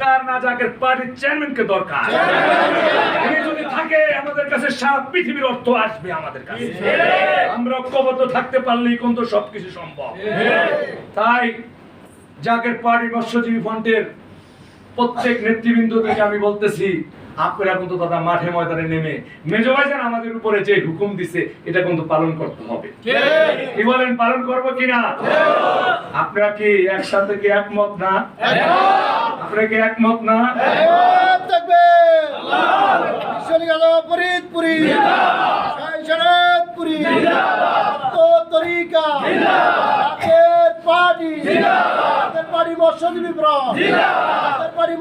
দরকার না জাকের পার্টির চেয়ারম্যানকে দরকার। উনি যদি থাকে আমাদের কাছে সারা পৃথিবীর অর্থ আসবে আমাদের কাছে। আমরা ঐক্যবদ্ধ থাকতে পারলেই কিন্তু সবকিছু সম্ভব। তাই জাকের পার্টি মৎস্যজীবী ফ্রন্টের প্রত্যেক নেতৃবৃন্দ থেকে আমি বলতেছি আপনারা কিন্তু দাদা মাঠে ময়দানে নেমে মেজো ভাইজান আমাদের উপরে যে হুকুম দিছে এটা কিন্তু পালন করতে হবে। কি বলেন পালন করব কিনা? আপনারা কি একসাথে কি একমত না? আপনারা কি একমত না? থাকবে। ফরিদপুরি শরৎপুরি তরিকা। পার্টি পার্টি মৎস্যজীবী ব্রম পার্টি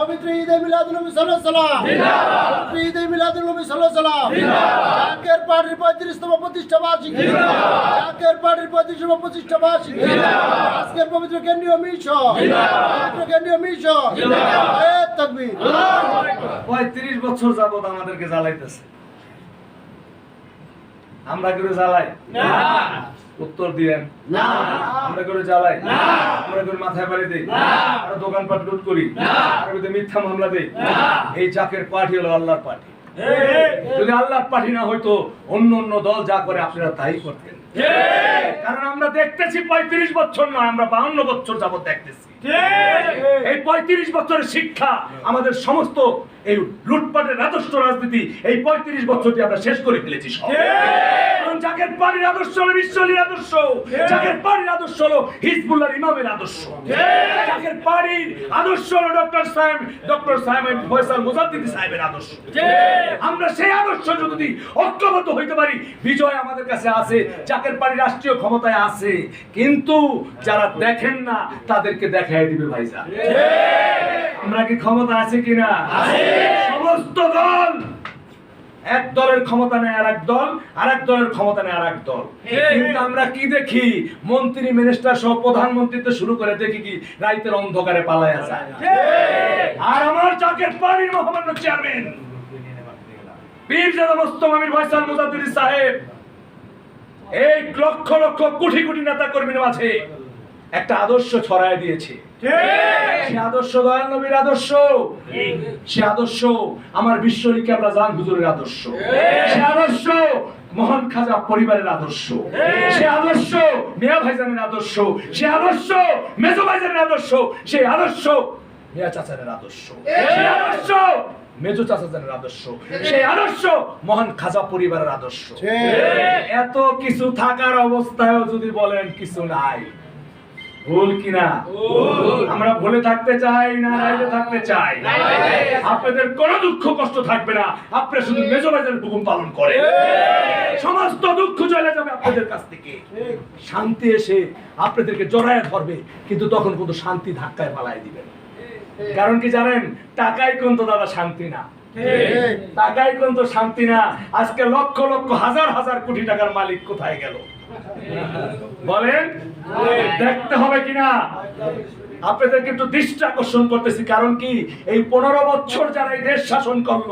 পবিত্র ঈদে মিলাদুল নবী সাল্লাল্লাহু আলাইহি সাল্লাম পবিত্র ঈদে মিলাদুল নবী সাল্লাল্লাহু আলাইহি সাল্লাম জাকের পার্টির পঁয়ত্রিশতম প্রতিষ্ঠা বার্ষিকী জাকের পার্টির পঁয়ত্রিশতম প্রতিষ্ঠা বার্ষিকী আজকের পবিত্র কেন্দ্রীয় মিশন পবিত্র কেন্দ্রীয় মিশন এ তাকবীর। পঁয়ত্রিশ বছর যাবত আমাদেরকে জ্বালাইতেছে। আমরা করে জ্বালাই? উত্তর দিয়েন। আমরা করে জ্বালাই। আমরা করে মাথায় বাড়ি দিই। আমরা দোকানপাট লুট করি। আমরা করে মিথ্যা মামলা দেই। এই পার্টি হলো আল্লাহর পার্টি। যদি আল্লাহর পার্টি না হয়তো অন্য অন্য দল যা করে আপনারা তাই করতেন। কারণ আমরা দেখতেছি পঁয়ত্রিশ বছর নয় আমরা বাউন্ন বছর যাবত দেখতেছি। এই পঁয়ত্রিশ বছরের শিক্ষা আমাদের সমস্ত এই লুটপাটের রাজস্ব রাজনীতি এই পঁয়ত্রিশ বছরটি আমরা শেষ করে ফেলেছি সব। কারণ জাকের পানির আদর্শ হলো বিশ্বলির আদর্শ। জাকের পানির আদর্শ হলো হিজবুল্লাহর ইমামের আদর্শ। জাকের পানির আদর্শ হলো ডক্টর সাহেব ডক্টর সাহেব ফয়সাল মুজাদ্দিদি সাহেবের আদর্শ। আমরা সেই আদর্শ যদি ঐক্যবদ্ধ হইতে পারি বিজয় আমাদের কাছে আছে জাকের পানি রাষ্ট্রীয় ক্ষমতায় আছে। কিন্তু যারা দেখেন না তাদেরকে দেখায় দিবে ভাইজা আমরা কি ক্ষমতা আছে কিনা? সমস্ত দল এক দলের ক্ষমতা নেয় আর এক দল আর এক দলের ক্ষমতা নেয় আর এক দল কিন্তু আমরা কি দেখি? মন্ত্রী মিনিস্টার সহ প্রধানমন্ত্রী তো শুরু করে দেখি কি? রাইতের অন্ধকারে পালায় যায় আর আমার চাকের পানির মহামান্য চেয়ারম্যান বীর জাদা মোস্তফা আমির ফয়সাল মুজাদ্দিদি সাহেব এই লক্ষ লক্ষ কোটি কোটি নেতা কর্মীর মাঝে একটা আদর্শ ছড়ায় দিয়েছে। সে আদর্শ দয়াল নবীর আদর্শ। সে আদর্শ আমার বিশ্বরীকে আমরা জান হুজুরের আদর্শ। সে আদর্শ মহান খাজা পরিবারের আদর্শ। সে আদর্শ মিয়া ভাইজানের আদর্শ। সে আদর্শ মেজো ভাইজানের আদর্শ। সে আদর্শ মিয়া চাচানের আদর্শ। সে আদর্শ মেজো চাচাজানের আদর্শ। সেই আদর্শ মহান খাজা পরিবারের আদর্শ। এত কিছু থাকার অবস্থায় যদি বলেন কিছু নাই। ভুল কিনা? আমরা ভুলে থাকতে চাই না রাইতে থাকতে চাই? আপনাদের কোনো দুঃখ কষ্ট থাকবে না। আপনারা শুধু মেজো ভাইদের হুকুম পালন করে সমস্ত দুঃখ চলে যাবে আপনাদের কাছ থেকে। শান্তি এসে আপনাদেরকে জড়ায় ধরবে কিন্তু তখন কিন্তু শান্তি ধাক্কায় পালায় দিবে কারণ কি জানেন? টাকাই কিন্তু দাদা শান্তি না। টাকাই কিন্তু শান্তি না। আজকে লক্ষ লক্ষ, হাজার হাজার কোটি টাকার মালিক কোথায় গেল? বলেন, দেখতে হবে কিনা? দৃষ্টি আকর্ষণ করতেছি, কারণ কি? এই পনেরো বছর যারা এই দেশ শাসন করল,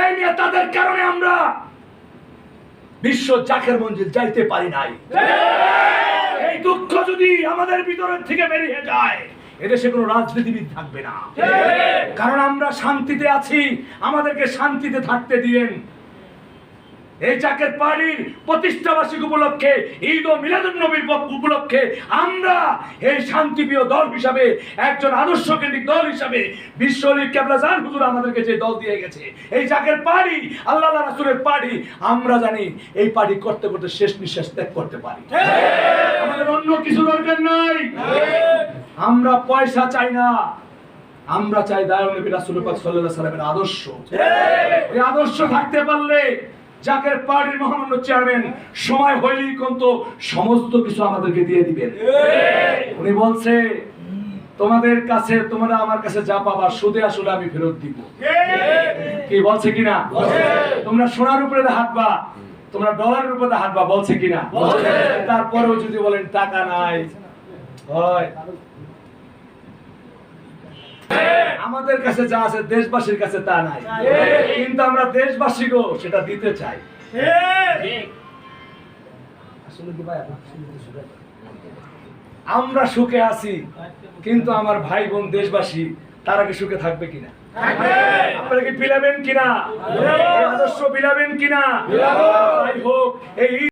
এই নেতাদের কারণে আমরা বিশ্ব চাকের মঞ্জিল যাইতে পারি নাই। এই দুঃখ যদি আমাদের ভিতরের থেকে বেরিয়ে যায় এদেশে কোনো রাজনীতিবিদ থাকবে না। কারণ আমরা শান্তিতে আছি। আমাদেরকে শান্তিতে থাকতে দিয়েন। এই চাকের পাড়ির প্রতিষ্ঠা বার্ষিক উপলক্ষে ঈদ ও মিলাদুন নবীর উপলক্ষে আমরা এই শান্তিপ্রিয় দল হিসাবে একজন আদর্শ কেন্দ্রিক দল হিসাবে বিশ্ব লীগ কেবলা জান হুজুর আমাদেরকে যে দল দিয়ে গেছে এই চাকের পাড়ি আল্লাহ রাসূলের পাড়ি আমরা জানি এই পাড়ি করতে করতে শেষ নিঃশ্বাস ত্যাগ করতে পারি। আমাদের অন্য কিছু দরকার নাই। আমরা পয়সা চাই না। আমরা চাই দায়াল নবী রাসূল পাক সাল্লাল্লাহু আলাইহি সাল্লামের আদর্শ। এই! আদর্শ থাকতে পারলে যাকে পার্টির মহামান্য চেয়ারম্যান সময় হইলেই কিন্তু সমস্ত কিছু আমাদেরকে দিয়ে দিবেন। উনি বলছে তোমাদের কাছে তোমরা আমার কাছে যা পাবা সুদে আসলে আমি ফেরত দিব। কি বলছে কিনা? তোমরা সোনার উপরে হাঁটবা তোমরা ডলারের উপরে হাঁটবা বলছে কিনা? তারপরেও যদি বলেন টাকা নাই হয়। আমাদের কাছে যা আছে দেশবাসীর কাছে তা নাই। কিন্তু আমরা দেশবাসীকেও সেটা দিতে চাই। আসলে কি ভাই আমরা সুখে আছি কিন্তু আমার ভাই বোন দেশবাসী তারা কি সুখে থাকবে কিনা? আপনারা কি বিলাবেন কিনা? আদর্শ বিলাবেন কিনা? হোক এই